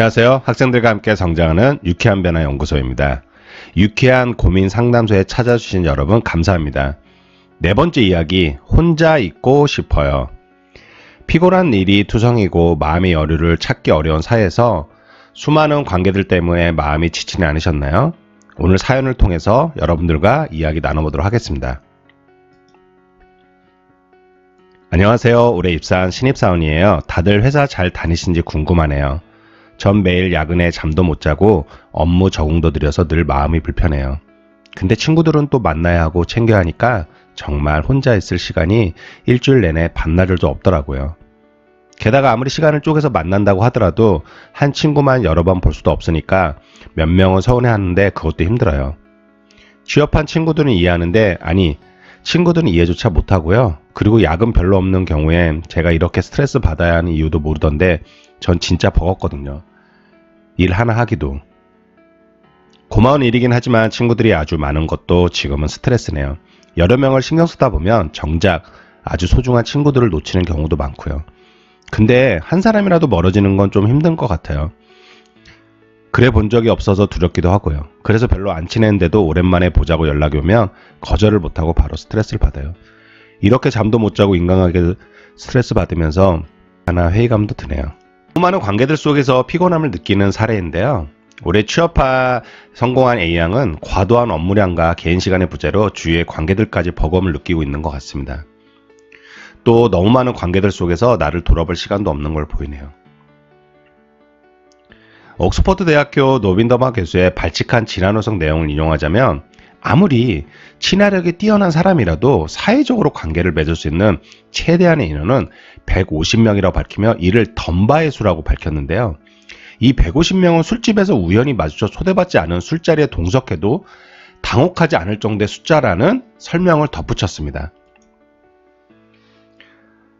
안녕하세요. 학생들과 함께 성장하는 유쾌한 변화 연구소입니다. 유쾌한 고민 상담소에 찾아주신 여러분 감사합니다. 네 번째 이야기, 혼자 있고 싶어요. 피곤한 일이 투성이고 마음의 여유를 찾기 어려운 사회에서 수많은 관계들 때문에 마음이 지치지 않으셨나요? 오늘 사연을 통해서 여러분들과 이야기 나눠보도록 하겠습니다. 안녕하세요. 올해 입사한 신입사원이에요. 다들 회사 잘 다니신지 궁금하네요. 전 매일 야근에 잠도 못 자고 업무 적응도 느려서 늘 마음이 불편해요. 근데 친구들은 또 만나야 하고 챙겨야 하니까 정말 혼자 있을 시간이 일주일 내내 반나절도 없더라고요. 게다가 아무리 시간을 쪼개서 만난다고 하더라도 한 친구만 여러 번 볼 수도 없으니까 몇 명은 서운해 하는데 그것도 힘들어요. 취업한 친구들은 이해하는데 아니 친구들은 이해조차 못하고요. 그리고 야근 별로 없는 경우엔 제가 이렇게 스트레스 받아야 하는 이유도 모르던데 전 진짜 버겁거든요. 일 하나 하기도. 고마운 일이긴 하지만 친구들이 아주 많은 것도 지금은 스트레스네요. 여러 명을 신경 쓰다 보면 정작 아주 소중한 친구들을 놓치는 경우도 많고요. 근데 한 사람이라도 멀어지는 건 좀 힘든 것 같아요. 그래 본 적이 없어서 두렵기도 하고요. 그래서 별로 안 친했는데도 오랜만에 보자고 연락이 오면 거절을 못하고 바로 스트레스를 받아요. 이렇게 잠도 못 자고 인간관계 스트레스 받으면서 하나 회의감도 드네요. 수많은 관계들 속에서 피곤함을 느끼는 사례인데요. 올해 취업하 성공한 A양은 과도한 업무량과 개인 시간의 부재로 주위의 관계들까지 버거움을 느끼고 있는 것 같습니다. 또 너무 많은 관계들 속에서 나를 돌아볼 시간도 없는 걸 보이네요. 옥스퍼드 대학교 노빈더마 교수의 발칙한 진화노성 내용을 인용하자면 아무리 친화력이 뛰어난 사람이라도 사회적으로 관계를 맺을 수 있는 최대한의 인원은 150명이라고 밝히며 이를 덤바의 수라고 밝혔는데요. 이 150명은 술집에서 우연히 마주쳐 초대받지 않은 술자리에 동석해도 당혹하지 않을 정도의 숫자라는 설명을 덧붙였습니다.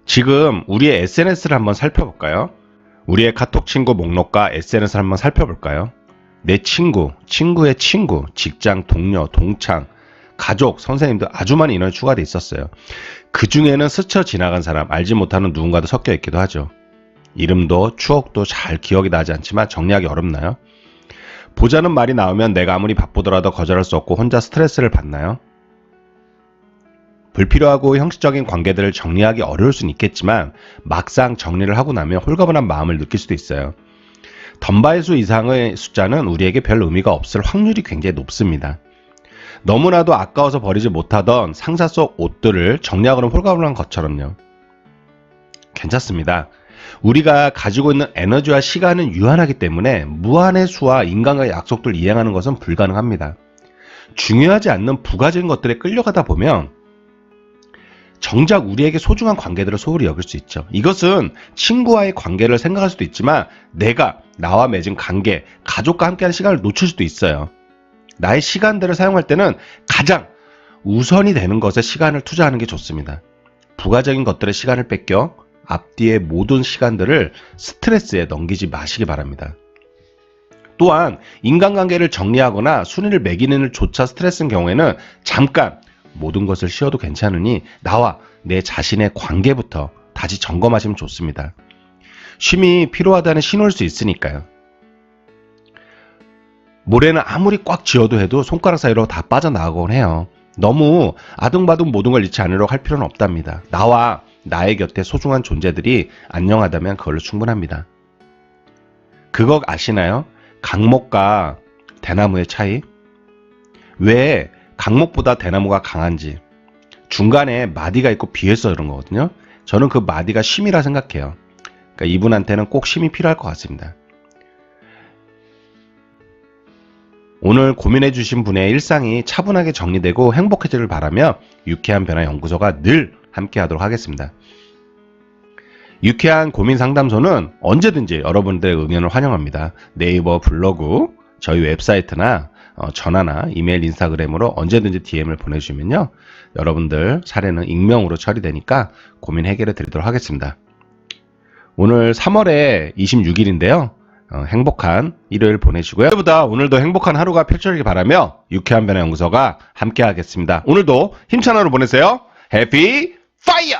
지금 우리의 SNS를 한번 살펴볼까요? 우리의 카톡 친구 목록과 SNS를 한번 살펴볼까요? 내 친구, 친구의 친구, 직장 동료, 동창, 가족, 선생님들 아주 많은 인원이 추가돼 있었어요. 그 중에는 스쳐 지나간 사람, 알지 못하는 누군가도 섞여 있기도 하죠. 이름도 추억도 잘 기억이 나지 않지만 정리하기 어렵나요? 보자는 말이 나오면 내가 아무리 바쁘더라도 거절할 수 없고 혼자 스트레스를 받나요? 불필요하고 형식적인 관계들을 정리하기 어려울 수는 있겠지만 막상 정리를 하고 나면 홀가분한 마음을 느낄 수도 있어요. 덤바의 수 이상의 숫자는 우리에게 별 의미가 없을 확률이 굉장히 높습니다. 너무나도 아까워서 버리지 못하던 상자 속 옷들을 정리하고는 홀가분한 것처럼요. 괜찮습니다. 우리가 가지고 있는 에너지와 시간은 유한하기 때문에 무한의 수와 인간과의 약속들을 이행하는 것은 불가능합니다. 중요하지 않는 부가적인 것들에 끌려가다 보면 정작 우리에게 소중한 관계들을 소홀히 여길 수 있죠. 이것은 친구와의 관계를 생각할 수도 있지만 내가 나와 맺은 관계, 가족과 함께하는 시간을 놓칠 수도 있어요. 나의 시간들을 사용할 때는 가장 우선이 되는 것에 시간을 투자하는 게 좋습니다. 부가적인 것들의 시간을 뺏겨 앞뒤의 모든 시간들을 스트레스에 넘기지 마시기 바랍니다. 또한 인간관계를 정리하거나 순위를 매기는 일조차 스트레스인 경우에는 잠깐 모든 것을 쉬어도 괜찮으니 나와 내 자신의 관계부터 다시 점검하시면 좋습니다. 쉼이 필요하다는 신호일 수 있으니까요. 모래는 아무리 꽉 쥐어도 해도 손가락 사이로 다 빠져나가곤 해요. 너무 아둥바둥 모든 걸 잃지 않으려고 할 필요는 없답니다. 나와 나의 곁에 소중한 존재들이 안녕하다면 그걸로 충분합니다. 그거 아시나요? 강목과 대나무의 차이? 왜 강목보다 대나무가 강한지 중간에 마디가 있고 비해서 그런 거거든요. 저는 그 마디가 심이라 생각해요. 그러니까 이분한테는 꼭 심이 필요할 것 같습니다. 오늘 고민해 주신 분의 일상이 차분하게 정리되고 행복해지길 바라며 유쾌한 변화 연구소가 늘 함께 하도록 하겠습니다. 유쾌한 고민 상담소는 언제든지 여러분들의 의견을 환영합니다. 네이버 블로그, 저희 웹사이트나 어, 전화나 이메일, 인스타그램으로 언제든지 DM을 보내주시면요. 여러분들 사례는 익명으로 처리되니까 고민 해결해 드리도록 하겠습니다. 오늘 3월에 26일인데요. 어, 행복한 일요일 보내시고요. 오늘보다 오늘도 행복한 하루가 펼쳐지길 바라며 유쾌한 변화 연구소가 함께 하겠습니다. 오늘도 힘찬 하루 보내세요. 해피 파이어!